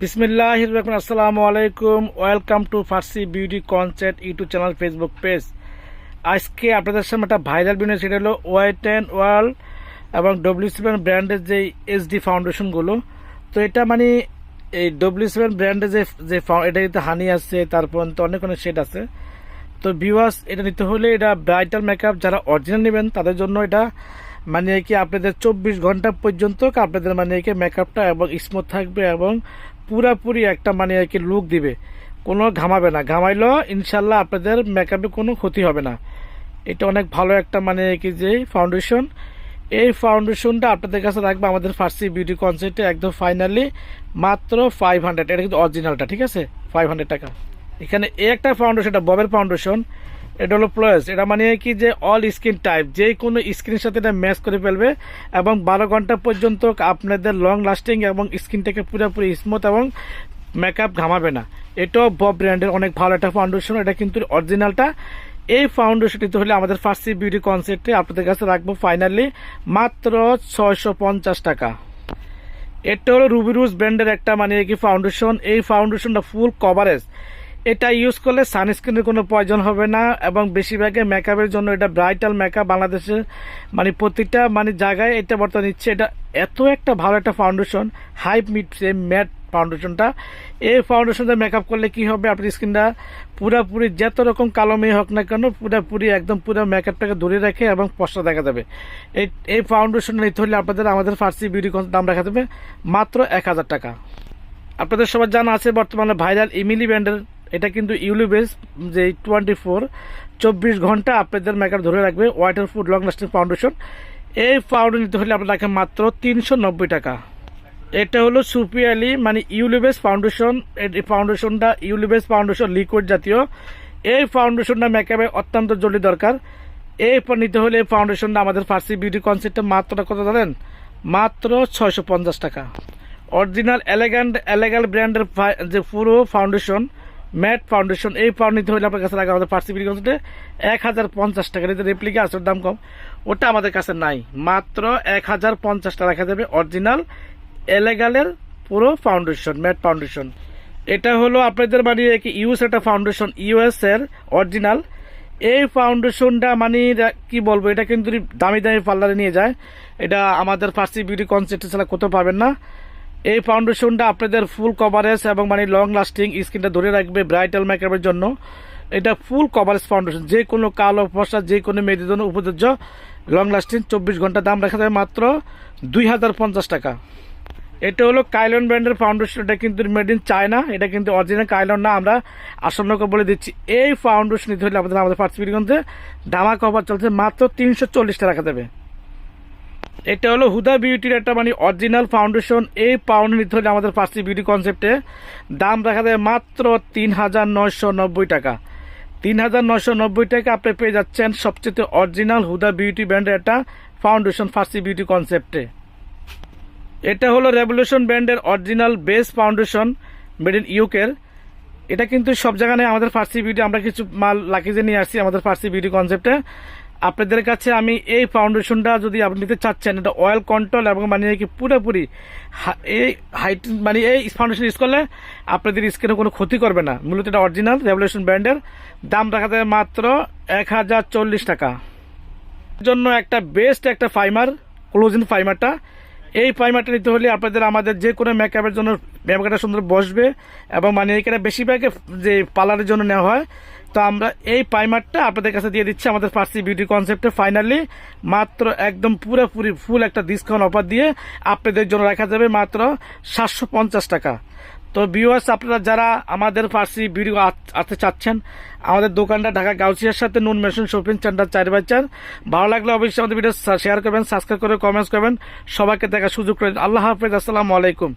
বিসমিল্লাহ রহমান, আসসালামু আলাইকুম। Welcome to Farsi beauty concept YouTube channel Facebook page আজকে আপনাদের সামনে একটা ভাইরাল ভিডিও সেটা হলো ওয়াইট অ্যান্ড ওয়ার্ল্ড এবং ডব্লিউ সেভেন ব্র্যান্ডের যে এইচডি ফাউন্ডেশনগুলো তো এটা মানে এই ডব্লিউ সেভেন ব্র্যান্ডের যে যে এটা কিন্তু হানি আছে, তারপর তো অনেক অনেক শেড আছে। তো ভিউয়ার্স এটা নিতে হলে এটা ব্রাইটাল মেকআপ যারা অরিজিনাল নেবেন, তাদের জন্য এটা মানে কি আপনাদের চব্বিশ ঘণ্টা পর্যন্ত আপনাদের মানে কি মেকআপটা এবং স্মুথ থাকবে এবং পুরাপুরি একটা মানে আর কি লুক দিবে। কোনো ঘামাবে না। ঘামাইলেও ইনশাল্লাহ আপনাদের মেকআপে কোনো ক্ষতি হবে না। এটা অনেক ভালো একটা মানে কি যে ফাউন্ডেশন এই ফাউন্ডেশনটা আপনাদের কাছে রাখবে আমাদের ফার্সি বিউটি কনসেপ্টে একদম ফাইনালি মাত্র ফাইভ হান্ড্রেড এটা কিন্তু অরিজিনালটা ঠিক আছে? ফাইভ হান্ড্রেড টাকা। এখানে এই একটা ফাউন্ডেশন এটা ববের ফাউন্ডেশন এটা হলো প্লাস এটা মানে কি যে অল স্ক্রিন টাইপ যে কোনো স্ক্রিনের সাথে এটা ম্যাচ করে ফেলবে এবং বারো ঘণ্টা পর্যন্ত আপনাদের লং লাস্টিং এবং স্কিনটাকে পুরোপুরি স্মুথ এবং মেকআপ ঘামাবে না। এটাও বব ব্র্যান্ডের অনেক ভালো একটা ফাউন্ডেশন এটা কিন্তু অরিজিনালটা এই ফাউন্ডেশনটিতে হলে আমাদের ফার্সি বিউটি কনসেপ্টে আপনাদের কাছে রাখব ফাইনালি মাত্র ছয়শো পঞ্চাশ টাকা। এটা হলো রুবিরুজ ব্র্যান্ডের একটা মানে কি ফাউন্ডেশন এই ফাউন্ডেশনটা ফুল কভারেজ এটা ইউজ করলে সানস্ক্রিনের কোনো প্রয়োজন হবে না এবং বেশিরভাগে মেকআপের জন্য এটা ব্রাইটাল মেকআপ বাংলাদেশের মানে প্রতিটা মানে জায়গায় এটা বর্তমানে নিচ্ছে। এটা এত একটা ভালো একটা ফাউন্ডেশন হাই মিট ম্যাট ফাউন্ডেশনটা এই ফাউন্ডেশনটা মেকআপ করলে কি হবে? আপনার স্কিনটা পুরাপুরি যত রকম কালো মেয়ে হোক না কেন পুরাপুরি একদম পুরো মেকআপটাকে ধরে রাখে এবং স্পষ্ট দেখা যাবে। এই এই ফাউন্ডেশন নিতে হলে আপনাদের আমাদের ফার্সি বিউটি দাম রাখা যাবে মাত্র এক হাজার টাকা। আপনাদের সবার জানা আছে বর্তমানে ভাইরাল ইমিলি ব্র্যান্ডের এটা কিন্তু ইউলিবেস, যে টোয়েন্টি ফোর চব্বিশ ঘণ্টা আপনাদের মেকআপ ধরে রাখবে water food long lasting foundation এই ফাউন্ডেশন নিতে হলে আপনার মাত্র তিনশো নব্বই টাকা। এটা হলো সুপিয়ালি মানে ইউলিবেস ফাউন্ডেশন এই ফাউন্ডেশনটা ইউলিবেস ফাউন্ডেশন লিকুইড জাতীয়। এই ফাউন্ডেশনটা মেকআপে অত্যন্ত জরুরি দরকার। এই পর নিতে হলে এই ফাউন্ডেশনটা আমাদের ফার্সি বিউটি কনসেপ্টে মাত্র কত জানেন? মাত্র ছয়শো পঞ্চাশ টাকা। অরিজিনাল এলেগান্ট এলেগাল ব্র্যান্ডের যে পুরো ফাউন্ডেশন ম্যাট ফাউন্ডেশন, এই পাউন্ড নিতে হলে আপনার কাছে রাখা আমাদের কনসেপ্টে এক হাজার পঞ্চাশ টাকা। এটা রেপ্লিকা আছে দাম কম। ওটা আমাদের কাছে নাই। মাত্র এক হাজার পঞ্চাশ টাকা রাখা যাবে। অরিজিনাল এলেগালের পুরো ফাউন্ডেশন ম্যাট ফাউন্ডেশন এটা হলো আপনাদের মানে ইউএস একটা ফাউন্ডেশন ইউএস এর অরিজিনাল এই ফাউন্ডেশনটা মানে কি বলব? এটা কিন্তু দামি দামি পার্লারে নিয়ে যায়। এটা আমাদের ফার্সি বিউটি কনসেপ্ট ছাড়া কোথাও পাবেন না। এই ফাউন্ডেশনটা আপনাদের ফুল কভারেজ এবং মানে লং লাস্টিং স্কিনটা ধরে রাখবে ব্রাইটাল মেকআপের জন্য। এটা ফুল কভারেজ ফাউন্ডেশন যে কোনো কালো ফসা যে কোনো মেয়েদের জন্য উপযোজ্য। লং লাস্টিং চব্বিশ ঘণ্টা দাম রাখা যাবে মাত্র দুই হাজার পঞ্চাশ টাকা। এটা হলো কাইলন ব্র্যান্ডের ফাউন্ডেশন এটা কিন্তু মেড ইন চায়না এটা কিন্তু অরিজিনাল কাইলন না, আমরা আসন্নকে বলে দিচ্ছি। এই ফাউন্ডেশন নিতে হলে আমাদের আমাদের বিডিগঞ্জে দামা কভার চলছে, মাত্র তিনশো চল্লিশ টাকা যাবে। এটা হলো হুদা বিউটির একটা মানে অরিজিনাল ফাউন্ডেশন এই পাউন্ড নিতে হলে আমাদের ফার্সি বিউটি কনসেপ্টে দাম রাখা যায় মাত্র তিন হাজার নয়শো নব্বই টাকা। তিন হাজার নয়শো নব্বই টাকা আপনি পেয়ে যাচ্ছেন সবচেয়ে অরিজিনাল হুদা বিউটি ব্র্যান্ডের একটা ফাউন্ডেশন ফার্সি বিউটি কনসেপ্টে এটা হলো রেভলিউশন ব্র্যান্ডের original base foundation made in ইউকের এটা কিন্তু সব জায়গায় আমাদের ফার্সি বিউটি আমরা কিছু মাল লাকিজে নিয়ে আসছি আমাদের ফার্সি বিউটি কনসেপ্টে আপনাদের কাছে আমি এই ফাউন্ডেশনটা যদি আপনি নিতে চাচ্ছেন, এটা অয়েল কন্ট্রোল এবং মানে কি পুরোপুরি এই হাইট মানে এই ফাউন্ডেশন ইউজ করলে আপনাদের স্কিনে কোনো ক্ষতি করবে না। মূলত এটা অরিজিনাল রেভলিউশন ব্র্যান্ডের দাম রাখা যাবে মাত্র এক হাজার চল্লিশ টাকা। জন্য একটা বেস্ট একটা ফাইমার ক্লোজিন ফাইমারটা এই ফাইমারটা নিতে হলে আপনাদের আমাদের যে কোনো মেকআপের জন্য মেকআপটা সুন্দর বসবে এবং মানে এখানে বেশিরভাগ যে পার্লারের জন্য নেওয়া হয়, তো আমরা এই পাইমারটা আপনাদের কাছে দিয়ে দিচ্ছি, আমাদের ফার্সি বিউটি কনসেপ্টে ফাইনালি মাত্র একদম পুরোপুরি ফুল একটা ডিসকাউন্ট অফার দিয়ে আপনাদের জন্য রাখা যাবে মাত্র সাতশো পঞ্চাশ টাকা। তো ভিউয়ার্স আপনারা যারা আমাদের ফার্সি ভিডিও আসতে চাচ্ছেন, আমাদের দোকানটা ঢাকা গাউসিয়ার সাথে নুন মেশিন শপিং সেন্টার চার বাই চার। ভালো লাগলে অবশ্যই আমাদের ভিডিও শেয়ার করবেন সাবস্ক্রাইব করে কমেন্টস করবেন। সবাইকে দেখার সুযোগ করেন আল্লাহ হাফেজ, আসসালামু আলাইকুম।